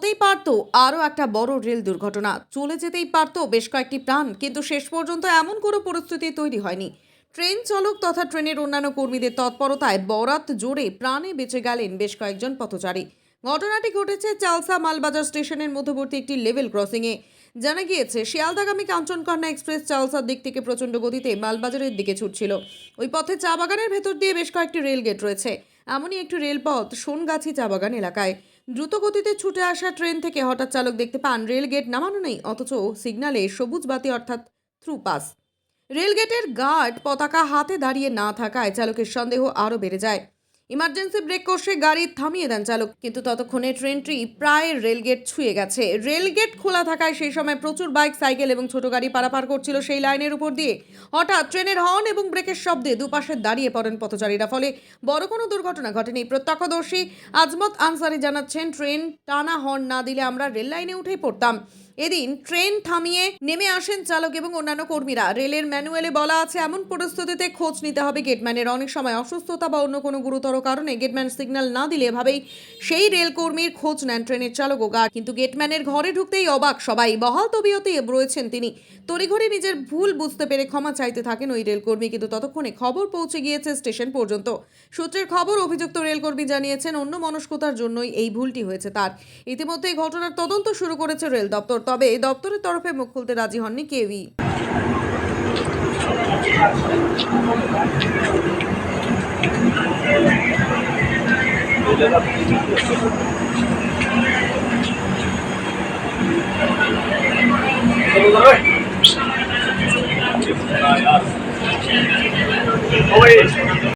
হতেই পারত আরও একটা বড় রেল দুর্ঘটনা। চলে যেতেই পারত বেশ কয়েকটি প্রাণ, কিন্তু শেষ পর্যন্ত এমন কোনো পরিস্থিতি তৈরি হয়নি। ট্রেন চালক তথা ট্রেনের অন্যান্য কর্মীদের তৎপরতায় বরাত জোরে প্রাণে বেঁচে গেলেন বেশ কয়েকজন পথচারী। ঘটনাটি ঘটেছে চালসা মালবাজার স্টেশনের মধ্যবর্তী একটি লেভেল ক্রসিংয়ে। জানা গিয়েছে, শিয়ালদাগামী কাঞ্চনকন্যা এক্সপ্রেস চালসার দিক থেকে প্রচণ্ড গতিতে মালবাজারের দিকে ছুটছিল। ওই পথে চা বাগানের ভেতর দিয়ে বেশ কয়েকটি রেল গেট রয়েছে। এমনই একটি রেলপথ সোনগাছি চা বাগান এলাকায়। দ্রুত গতিতে ছুটে আসা ট্রেন থেকে হঠাৎ চালক দেখতে পান রেল গেট নামানো নেই, অথচ সিগনালে সবুজ বাতি অর্থাৎ থ্রু পাস। রেলগেটের গার্ড পতাকা হাতে দাঁড়িয়ে না থাকায় চালকের সন্দেহ আরও বেড়ে যায়। ইমার্জেন্সি ব্রেক কষে গাড়ি থামিয়ে দেন চালক। কিন্তু ততক্ষণে ট্রেনটি প্রায় রেলগেট ছুঁয়ে গেছে। রেলগেট খোলা থাকায় সেই সময় প্রচুর বাইক, সাইকেল এবং ছোট গাড়ি পারাপার করছিল সেই লাইনের উপর দিয়ে। হঠাৎ ট্রেনের হর্ন এবং ব্রেকের শব্দে দুপাশে দাঁড়িয়ে পড়েন পথচারীরা। ফলে বড় কোনো দুর্ঘটনা ঘটেনি। প্রত্যক্ষদর্শী আজমত আনসারি জানাচ্ছেন, ট্রেন টানা হর্ন না দিলে আমরা রেল লাইনে উঠেই পড়তাম। এদিন ট্রেন থামিয়ে নেমে আসেন চালক এবং অন্যান্য কর্মীরা। রেলের ম্যানুয়ালে বলা আছে, এমন পরিস্থিতিতে খোঁজ নিতে হবে গেটম্যানের। অনেক সময় অসুস্থতা বা অন্য কোনো গুরুতর কারণে গেটম্যান সিগন্যাল না দিলে এভাবেই সেই রেল কর্মীর খোঁজ নেন ট্রেনের চালক ও গার্ড কিন্তু গেটম্যানের ঘরে ঢুকতেই অবাক সবাই। বহাল তবিয়তে রয়েছেন তিনি। তড়িঘড়ি নিজের ভুল বুঝতে পেরে ক্ষমা চাইতে থাকেন ওই রেলকর্মী, কিন্তু ততক্ষণে খবর পৌঁছে গিয়েছে স্টেশন পর্যন্ত। সূত্রের খবর, অভিযুক্ত রেলকর্মী জানিয়েছেন অন্য মনস্কতার জন্যই এই ভুলটি হয়েছে তার। ইতিমধ্যে ঘটনার তদন্ত শুরু করেছে রেল দপ্তর। তবে দপ্তরের তরফে মুখ খুলতে রাজি হননি কেউই। ওই